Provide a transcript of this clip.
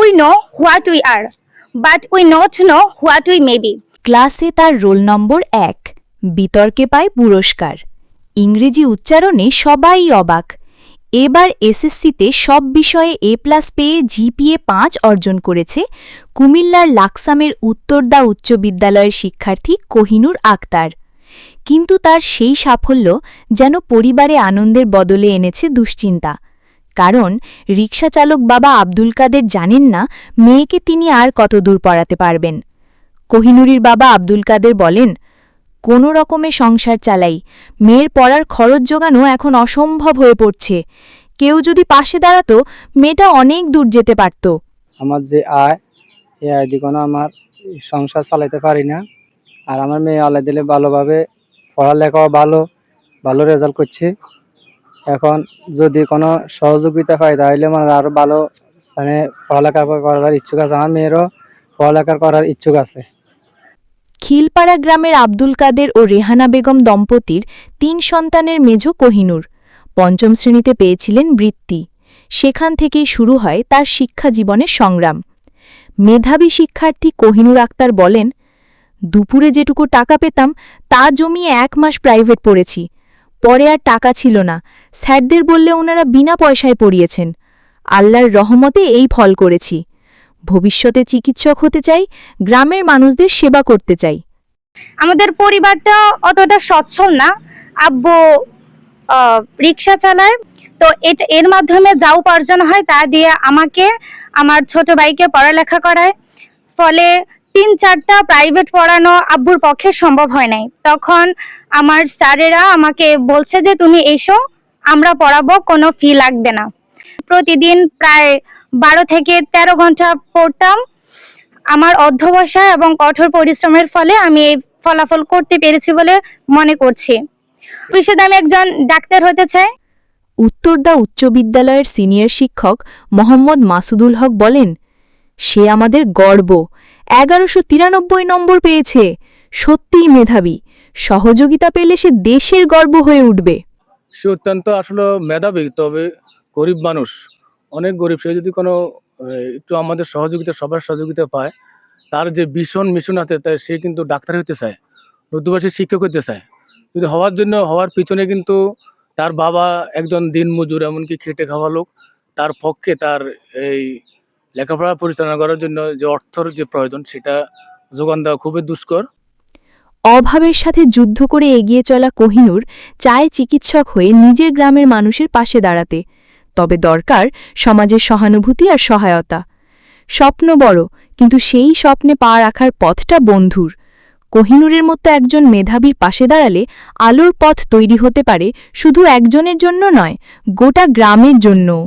We know what we are but we not know what we may be ক্লাসে তার roll number এক, বিতর্কে পায় পুরস্কার। ইংরেজি উচ্চারণে সবাই অবাক। এবার এসএসসিতে সব বিষয়ে এ প্লাস পেয়ে জিপিএ পাঁচ অর্জন করেছে কুমিল্লার লাকসামের উত্তরদা উচ্চ বিদ্যালয়ের শিক্ষার্থী কোহিনুর আক্তার। কিন্তু তার সেই সাফল্য যেন পরিবারে আনন্দের বদলে এনেছে দুশ্চিন্তা। কারণ রিকশাচালক বাবা আব্দুল কাদের জানেন না মেয়েকে তিনি আর কত দূর পড়াতে পারবেন। কোহিনুরির বাবা আব্দুল কাদের বলেন, কোনো রকমে সংসার চালাই, মেয়ের পড়ার খরচ জোগানো এখন অসম্ভব হয়ে পড়ছে। কেউ যদি পাশে দাঁড়াতো, মেয়েটা অনেক দূর যেতে পারত। আমার যে আয়, এই আয় দিয়ে কোনো আমার সংসার চালাতে পারি না। আর আমার মেয়ে আল্লাহ দিলে ভালোভাবে পড়ালেখাও ভালো ভালো রেজাল্ট করছে। এখন যদি কোনো সহযোগিতা পাই তাহলে আমার আরও ভালো মানে পড়ালেখা করার ইচ্ছুক আছে। আমার মেয়েরও পড়ালেখা করার ইচ্ছুক আছে। খিলপাড়া গ্রামের আব্দুল কাদের ও রেহানা বেগম দম্পতির তিন সন্তানের মেজ কোহিনুর। পঞ্চম শ্রেণীতে পেয়েছিলেন বৃত্তি। সেখান থেকেই শুরু হয় তার শিক্ষা জীবনের সংগ্রাম। মেধাবী শিক্ষার্থী কোহিনুর আক্তার বলেন, দুপুরে যেটুকু টাকা পেতাম, তা জমিয়ে এক মাস প্রাইভেট পড়েছি। পরে আর টাকা ছিল না। স্যারদের বললে ওনারা বিনা পয়সায় পড়িয়েছেন। আল্লাহর রহমতে এই ফল করেছি। ভবিষ্যতে চিকিৎসক হতে চাই, গ্রামের মানুষদের সেবা করতে চাই। আমাদের পরিবারটা অতটা সচ্ছল না। আব্বু রিক্সা চালায়। তো এটা, এর মাধ্যমে যা উপার্জন হয় তা দিয়ে আমাকে, আমার ছোট ভাইকে পড়ালেখা করায়। ফলে তিন চারটা প্রাইভেট পড়ানো আব্বুর পক্ষে সম্ভব হয় নাই। তখন আমার স্যারেরা আমাকে বলছে যে, তুমি এসো, আমরা পড়াবো, কোনো ফি লাগবে না। প্রতিদিন প্রায় বারো থেকে তেরো ঘণ্টা পড়তাম। আমার অধ্যবসায় এবং কঠোর পরিশ্রমের ফলে আমি এই ফলাফল করতে পেরেছি বলে মনে করছি। ভবিষ্যতে আমি একজন ডাক্তার হতে চাই। উত্তরদা উচ্চ বিদ্যালয়ের সিনিয়র শিক্ষক মোহাম্মদ মাসুদুল হক বলেন, সে আমাদের গর্ব। এগারোশো তিরানব্বই নম্বর পেয়েছে। সত্যিই মেধাবী। সহযোগিতা পেলে সে দেশের গর্ব হয়ে উঠবে। সে অত্যন্ত আসলে মেধাবী, তবে গরিব মানুষ। অনেক গরিব, সে যদি কোনো একটু আমাদের সহযোগিতা, সবার সহযোগিতা পায়, তার যে ভীষণ মিশন আছে, তাই সে কিন্তু ডাক্তার হতে চায় নতুবা শিক্ষক হতে চায়। কিন্তু হওয়ার জন্য, হওয়ার পিছনে কিন্তু তার বাবা একজন দিনমজুর, এমনকি খেটে খাওয়া লোক, তার পক্ষে তার এই লেখাপড়া পরিচালনা করার জন্য যে অর্থর যে প্রয়োজন, সেটা যোগান দেওয়া খুবই দুষ্কর। অভাবের সাথে যুদ্ধ করে এগিয়ে চলা কোহিনুর চায় চিকিৎসক হয়ে নিজের গ্রামের মানুষের পাশে দাঁড়াতে। তবে দরকার সমাজের সহানুভূতি আর সহায়তা। স্বপ্ন বড়, কিন্তু সেই স্বপ্নে পা রাখার পথটা বন্ধুর। কোহিনুরের মতো একজন মেধাবীর পাশে দাঁড়ালে আলোর পথ তৈরি হতে পারে শুধু একজনের জন্য নয়, গোটা গ্রামের জন্যও।